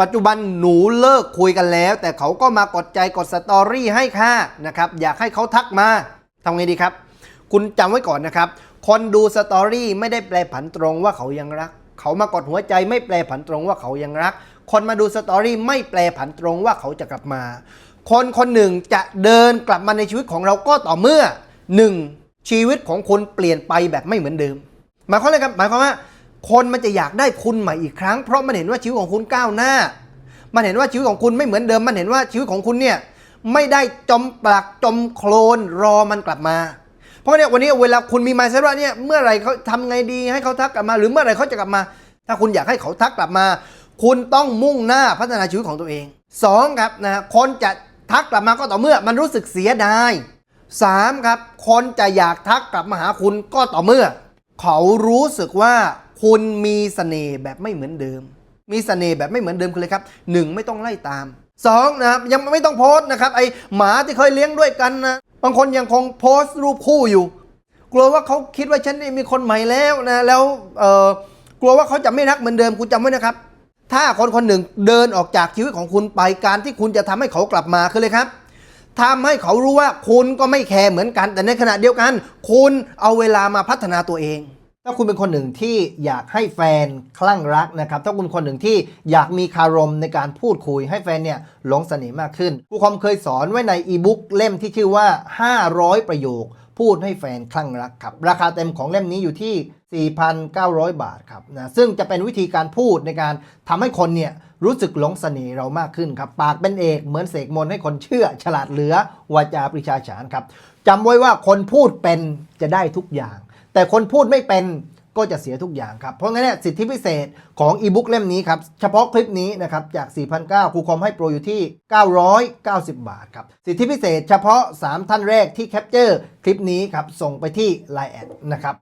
ปัจจุบันหนูเลิกคุยกันแล้ว แต่เขาก็มากดใจกดสตอรี่ให้ค่ะนะครับอยากให้เขาทักมาทำไงดีครับ คุณจำไว้ก่อนนะครับ คนดูสตอรี่ไม่ได้แปลผันตรงว่าเขายังรัก เขามากดหัวใจไม่แปลผันตรงว่าเขายังรัก คนมาดูสตอรี่ไม่แปลผันตรงว่าเขาจะกลับมา คนคนหนึ่งจะเดินกลับมาในชีวิตของเราก็ต่อเมื่อหนึ่งชีวิตของคุณเปลี่ยนไปแบบไม่เหมือนเดิม หมายความอะไรครับหมายความว่า คนมันจะอยากได้คุณใหม่อีกครั้ง เพราะมันเห็นว่าชีวิตของคุณก้าวหน้า มันเห็นว่าชีวิตของคุณไม่เหมือนเดิม มันเห็นว่าชีวิตของคุณเนี่ยไม่ได้จมปลักจมโคลนรอมันกลับมา เพราะเนี่ยวันนี้เวลาคุณมีมายเซตว่าเนี่ยเมื่อไรเขาทำไงดีให้เขาทักกลับมา หรือเมื่อไรเขาจะกลับมา ถ้าคุณอยากให้เขาทักกลับมา คุณต้องมุ่งหน้าพัฒนาชีวิตของตัวเองสองครับนะคนจะทักกลับมาก็ต่อเมื่อมันรู้สึกเสียดายสามครับ คนจะอยากทักกลับมาหาคุณก็ต่อเมื่อ เขารู้สึกว่า คุณมีเสน่ห์แบบไม่เหมือนเดิม มีเสน่ห์แบบไม่เหมือนเดิมคือเลยครับหนึ่งไม่ต้องไล่ตามสองนะครับยังไม่ต้องโพสต์นะครับไอหมาที่เคยเลี้ยงด้วยกันนะบางคนยังคงโพสต์รูปคู่อยู่ กลัวว่าเขาคิดว่าฉันนี่มีคนใหม่แล้วนะแล้วเออกลัวว่าเขาจะไม่รักเหมือนเดิมคุณจำไว้นะครับ ถ้าคนคนหนึ่งเดินออกจากชีวิตของคุณไปการที่คุณจะทำให้เขากลับมาคือเลยครับทำให้เขารู้ว่าคุณก็ไม่แคร์เหมือนกัน แต่ในขณะเดียวกัน คุณเอาเวลามาพัฒนาตัวเอง ถ้าคุณเป็นคนหนึ่งที่อยากให้แฟนคลั่งรักนะครับ ถ้าคุณคนหนึ่งที่อยากมีคารมในการพูดคุยให้แฟนเนี่ยหลงเสน่ห์มากขึ้นครูคอมเคยสอนไว้ในอีบุ๊กเล่มที่ชื่อว่า 500 ประโยค พูดให้แฟนคลั่งรักครับ ราคาเต็มของเล่มนี้อยู่ที่ 4,900 บาทครับนะซึ่งจะเป็นวิธีการพูดในการทำให้คนเนี่ยรู้สึกหลงเสน่ห์เรามากขึ้นครับ ปากเป็นเอกเหมือนเสกมนให้คนเชื่อ ฉลาดเหลือวาจาปริชาฉานครับจำไว้ว่าคนพูดเป็นจะได้ทุกอย่าง แต่คนพูดไม่เป็นก็จะเสียทุกอย่างครับ เพราะงั้นเนี่ยสิทธิพิเศษของอีบุ๊กเล่มนี้ครับ เฉพาะคลิปนี้นะครับ จาก 4,900ครูคอมให้โปรอยู่ที่ 990 บาทครับ สิทธิพิเศษเฉพาะ 3 ท่านแรกที่แคปเจอร์คลิปนี้ครับ ส่งไปที่ Line แอดนะครับ